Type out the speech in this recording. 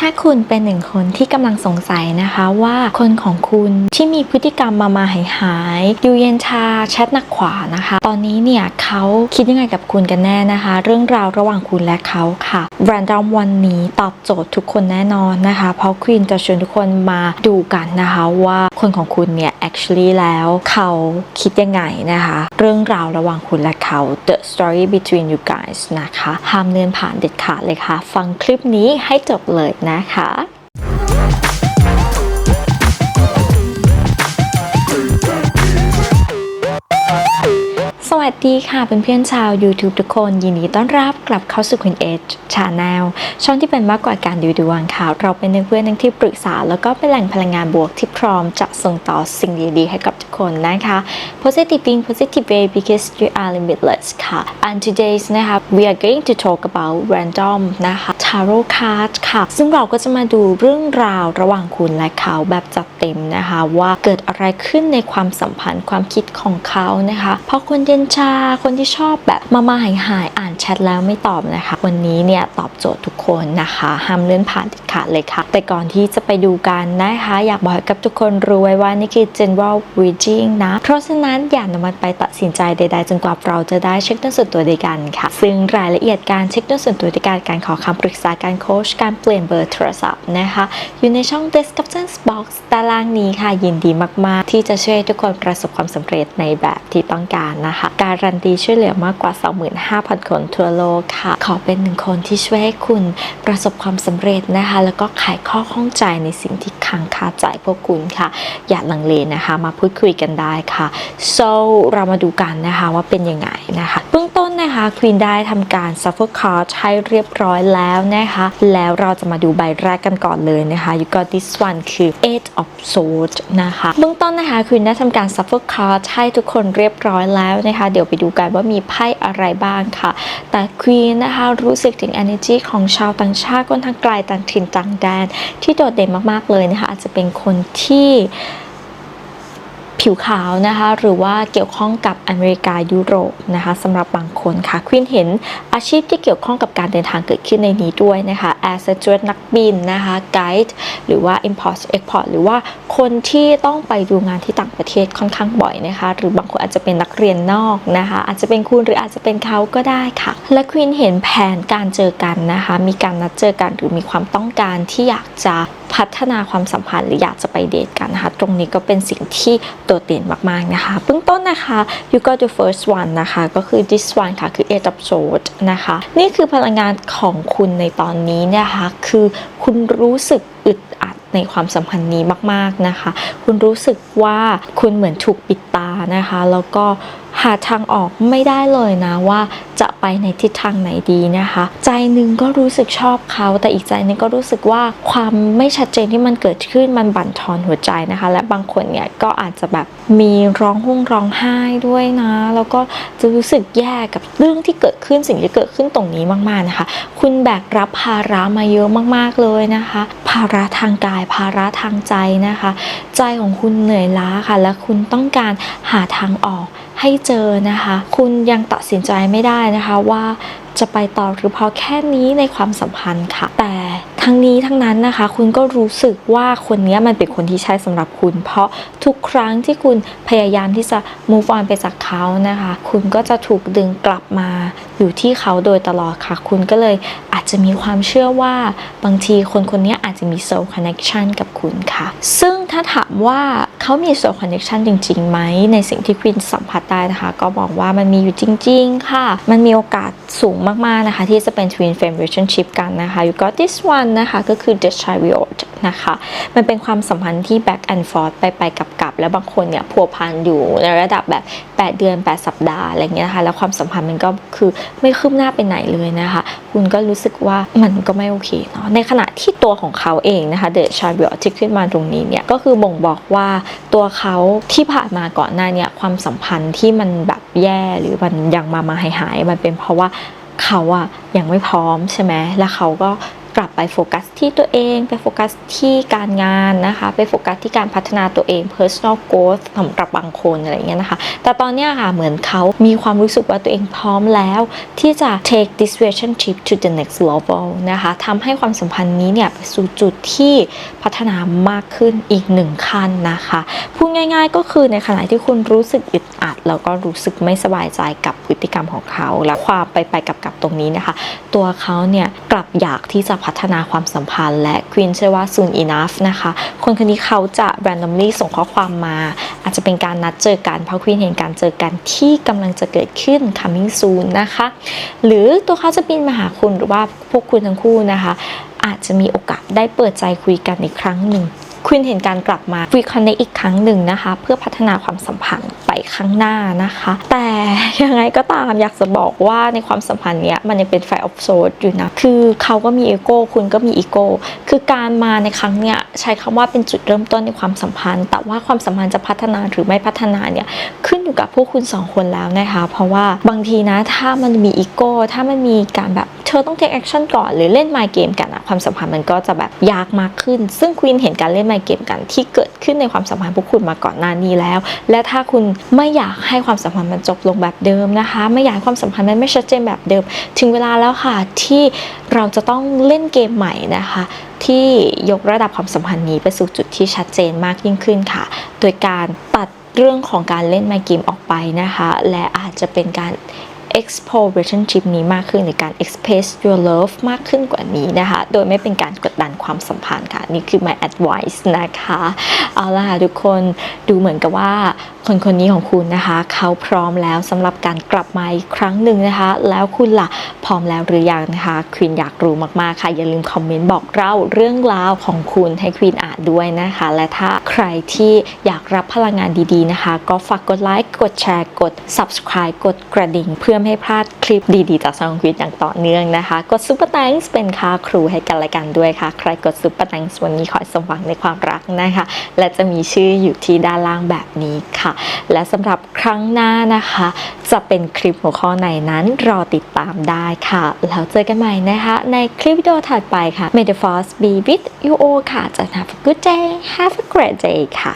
ถ้าคุณเป็นหนึ่งคนที่กำลังสงสัยนะคะว่าคนของคุณที่มีพฤติกรรมมามาหายหายยูเย็นชาแชทหนักขวานะคะ ตอนนี้เนี่ยเขาคิดยังไงกับคุณกันแน่นะคะ เรื่องราวระหว่างคุณและเขาค่ะ Random วันนี้ตอบโจทย์ทุกคนแน่นอนนะคะ เพราะควีนจะชวนทุกคนมาดูกันนะคะว่าคนของคุณเนี่ย actually แล้วเขาคิดยังไงนะคะ เรื่องราวระหว่างคุณและเขา the story between you guys นะคะห้ามเลื่อนผ่านเด็ดขาดเลยค่ะ ฟังคลิปนี้ให้จบเลยนะคะ วัสดีค่ะเเพื่อนๆชาว YouTube ทุกคน ยินดีต้อนรับกลับเข้าสู่ Queen Edge Channel ช่องที่เป็นมากกว่าการดูดวงค่ะเราเป็นเพื่อนทั้งที่ปรึกษา แล้วก็เป็นแหล่งพลังงานบวกที่พร้อมจะส่งต่อสิ่งดีๆ ให้กับทุกคนนะคะ Positive being positive way because you are limitless ค่ะ and today's นะคะ we are going to talk about random นะคะ tarot card ค่ะ ซึ่งเราก็จะมาดูเรื่องราวระหว่างคุณและเขาแบบจัดเต็มนะคะ ว่าเกิดอะไรขึ้นในความสัมพันธ์ความคิดของเขานะคะ เพราะคนเย็นชา คนที่ชอบแบบมามาหายหายๆอ่านแชทแล้วไม่ตอบนะคะ วันนี้เนี่ยตอบโจทย์ทุกคนนะคะ ห้ามเลื่อนผ่านเด็ดขาดเลยค่ะ แต่ก่อนที่จะไปดูกันนะคะ อยากบอกกับทุกคนรู้ไว้ว่านี่คือ general reading นะ เพราะฉะนั้นอย่านำมันไปตัดสินใจใด ๆ จนกว่าเราจะได้เช็คด้วยส่วนตัวด้วยกันค่ะ ซึ่งรายละเอียดการเช็คด้วยส่วนตัวด้วยการการขอคำปรึกษาการโค้ชการเปลี่ยนเบอร์โทรศัพท์นะคะ อยู่ในช่อง description box ตารางนี้ค่ะยินดีมาก ๆ ที่จะช่วยทุกคนประสบความสำเร็จในแบบที่ต้องการนะคะการันตีช่วยเหลือมากกว่า 25,000 คนทั่วโลกค่ะ ขอเป็นหนึ่งคนที่ช่วยให้คุณประสบความสำเร็จนะคะ แล้วก็ไขข้อข้องใจในสิ่งที่ค้างคาใจพวกคุณค่ะ อย่าลังเลนะคะ มาพูดคุยกันได้ค่ะ so เรามาดูกันนะคะว่าเป็นยังไงนะคะเบื้องต้น นะคะควีนได้ทำการ shuffle card ให้เรียบร้อยแล้วนะคะ แล้วเราจะมาดูใบแรกกันก่อนเลยนะคะ you got this one คือ eight of swords นะคะเบื้องต้นนะคะควีนได้ทำการ shuffle card ให้ทุกคนเรียบร้อยแล้วนะคะ เดี๋ยวไปดูกันว่ามีไพ่อะไรบ้างค่ะ แต่ควีนนะคะรู้สึกถึง energy ของชาวต่างชาติคนทางไกลต่างถิ่นต่างแดน ที่โดดเด่นมากๆเลยนะคะอาจจะเป็นคนที่ ผิวขาวนะคะ หรือว่าเกี่ยวข้องกับอเมริกายุโรปนะคะสำหรับบางคนค่ะควินเห็นอาชีพที่เกี่ยวข้องกับการเดินทางเกิดขึ้นในนี้ด้วยนะคะแอร์สจวตนักบินนะคะไกด์หรือว่า import export หรือว่าคนที่ต้องไปดูงานที่ต่างประเทศค่อนข้างบ่อยนะคะ หรือบางคนอาจจะเป็นนักเรียนนอกนะคะ อาจจะเป็นคุณหรืออาจจะเป็นเขาก็ได้ค่ะ และควินเห็นแผนการเจอกันนะคะ มีการนัดเจอกันหรือมีความต้องการที่อยากจะ พัฒนาความสัมพันธ์หรืออยากจะไปเดทกันนะคะ ตรงนี้ก็เป็นสิ่งที่โดดเด่นมากๆนะคะเบื้องต้นนะคะ you got the first one นะคะ ก็คือ this one ค่ะ คือ eight of swords นะคะ นี่คือพลังงานของคุณในตอนนี้นะคะ คือคุณรู้สึกอึดอัดในความสัมพันธ์นี้มาก ๆนะคะ คุณรู้สึกว่าคุณเหมือนถูกปิดตา นะคะแล้วก็หาทางออกไม่ได้เลยนะว่าจะไปในทิศทางไหนดีนะคะ ใจหนึ่งก็รู้สึกชอบเขาแต่อีกใจหนึงก็รู้สึกว่าความไม่ชัดเจนที่มันเกิดขึ้นมันบั่นทอนหัวใจนะคะ และบางคนเนี่ยก็อาจจะแบบมีร้องหุ่งร้องไห้ด้วยนะ แล้วก็จะรู้สึกแย่กับเรื่องที่เกิดขึ้นสิ่งที่เกิดขึ้นตรงนี้มากๆนะคะ คุณแบกรับภาระมาเยอะมากๆเลยนะคะ ภาระทางกายภาระทางใจนะคะ ใจของคุณเหนื่อยล้าค่ะ และคุณต้องการหาาทางออกให้เจอนะคะ คุณยังตัดสินใจไม่ได้นะคะว่าจะไปต่อหรือพอแค่นี้ในความสัมพันธ์ค่ะ แต่ ทั้งนี้ทั้งนั้นนะคะ คุณก็รู้สึกว่าคนนี้มันเป็นคนที่ใช่สำหรับคุณ เพราะทุกครั้งที่คุณพยายามที่จะ move on ไปจากเขานะคะ คุณก็จะถูกดึงกลับมาอยู่ที่เขาโดยตลอดค่ะ คุณก็เลยอาจจะมีความเชื่อว่าบางทีคนคนนี้อาจจะมี soul connection กับคุณค่ะ ซึ่งถ้าถามว่าเขามี soul connection จริงๆไหมในสิ่งที่ควินสัมผัสได้นะคะ ก็บอกว่ามันมีอยู่จริง ๆ ค่ะ มันมีโอกาสสูงมากๆนะคะ ที่จะเป็น twin flame relationship กันนะคะ you got this one นะคะก็คือ the chariot นะคะ มันเป็นความสัมพันธ์ที่ back and forth ไปไปๆกลับแล้วบางคนเนี่ยพัวพันอยู่ในระดับแบบ 8 เดือน 8 สัปดาห์อะไรเงี้ยนะคะ แล้วความสัมพันธ์มันก็คือไม่คืบหน้าไปไหนเลยนะคะ คุณก็รู้สึกว่ามันก็ไม่โอเคเนาะในขณะที่ตัวของเขาเองนะคะ the chariot ที่ขึ้นมาตรงนี้เนี่ยก็คือบ่งบอกว่าตัวเขาที่ผ่านมาก่อนหน้าเนี่ยความสัมพันธ์ที่มันแบบแย่หรือมันยังมามาหายหายมันเป็นเพราะว่าเขาอะยังไม่พร้อมใช่ไหมแล้วเขาก็ กลับไปโฟกัสที่ตัวเอง ไปโฟกัสที่การงานนะคะ ไปโฟกัสที่การพัฒนาตัวเอง personal growth สำหรับบางคนอะไรเงี้ยนะคะ แต่ตอนนี้ค่ะเหมือนเขามีความรู้สึกว่าตัวเองพร้อมแล้ว ที่จะ take this relationship to the next level นะคะทำให้ความสัมพันธ์นี้เนี่ยไปสู่จุดที่พัฒนามากขึ้นอีกหนึ่งขั้นนะคะพูดง่ายๆก็คือในขณะที่คุณรู้สึกอึดอัด แล้วก็รู้สึกไม่สบายใจกับพฤติกรรมของเขา และความไปไปกับกับตรงนี้นะคะ ตัวเขาเนี่ยกลับอยากที่จะพัฒนาความสัมพันธ์ และควีนเชื่อว่า soon enough นะคะ คนคนนี้เขาจะ randomly ส่งข้อความมา อาจจะเป็นการนัดเจอกันเพราะควีนเห็นการเจอกันที่กำลังจะเกิดขึ้น coming soon นะคะ หรือตัวเขาจะบินมาหาคุณหรือว่าพวกคุณทั้งคู่นะคะ อาจจะมีโอกาสได้เปิดใจคุยกันอีกครั้งหนึ่งคุณเห็นการกลับมา reconnect อีกครั้งหนึ่งนะคะ เพื่อพัฒนาความสัมพันธ์ ข้างหน้านะคะ แต่ยังไงก็ตามอยากจะบอกว่าในความสัมพันธ์เนี้ยมันยังเป็นไฟออฟโซดอยู่นะ คือเขาก็มีอีโก้คุณก็มีอีโก้คือการมาในครั้งเนี้ยใช้คำว่าเป็นจุดเริ่มต้นในความสัมพันธ์ แต่ว่าความสัมพันธ์จะพัฒนาหรือไม่พัฒนาเนี่ยขึ้นอยู่กับพวกคุณสองคนแล้วนะคะ เพราะว่าบางทีนะถ้ามันมีอีโก้ถ้ามันมีการแบบเธอต้อง take action ก่อนหรือเล่น my game กันอะความสัมพันธ์มันก็จะแบบยากมากขึ้น ซึ่งควีนเห็นการเล่น my game กันที่เกิดขึ้นในความสัมพันธ์พวกคุณมาก่อนหน้านี้แล้ว และถ้าคุณไม่อยากให้ความสัมพันธ์มันจบลงแบบเดิมนะคะ ไม่อยากให้ความสัมพันธ์มันไม่ชัดเจนแบบเดิม ถึงเวลาแล้วค่ะที่เราจะต้องเล่นเกมใหม่นะคะ ที่ยกระดับความสัมพันธ์นี้ไปสู่จุดที่ชัดเจนมากยิ่งขึ้นค่ะ โดยการตัดเรื่องของการเล่นไม่เกมออกไปนะคะ และอาจจะเป็นการ explore relationship นี้มากขึ้นในการ express your love มากขึ้นกว่านี้นะคะ โดยไม่เป็นการกดดันความสัมพันธ์ค่ะ นี่คือ my advice นะคะ เอาล่ะค่ะทุกคนดูเหมือนกับว่าคนคนนี้ของคุณนะคะ เขาพร้อมแล้วสำหรับการกลับมาอีกครั้งหนึ่งนะคะ แล้วคุณล่ะ พร้อมแล้วหรือยังนะคะควีนอยากรู้มากๆค่ะอย่าลืมคอมเมนต์บอกเล่าเรื่องราวของคุณให้ควีนอ่านด้วยนะคะ และถ้าใครที่อยากรับพลังงานดีๆนะคะ ก็ฝากกดไลค์กดแชร์กด subscribe กดกระดิ่ง เพื่อไม่ให้พลาดคลิปดีๆ จากช่องควีนอย่างต่อเนื่องนะคะ กดซุปเปอร์ a n k s เป็นค่าครูให้กันและกันด้วยค่ะ ใครกดซุปเปอร์ a n k s วันนี้ขอสมหวังในความรักนะคะ และจะมีชื่ออยู่ที่ด้านล่างแบบนี้ค่ะ และสำหรับครั้งหน้านะคะ จะเป็นคลิปหัวข้อไหนนั้นรอติดตามได้ค่ะ แล้วเจอกันใหม่นะคะ ในคลิปวิดีโอถัดไปค่ะ May the force be with you all ค่ะจะ have a good day have a great day ค่ะ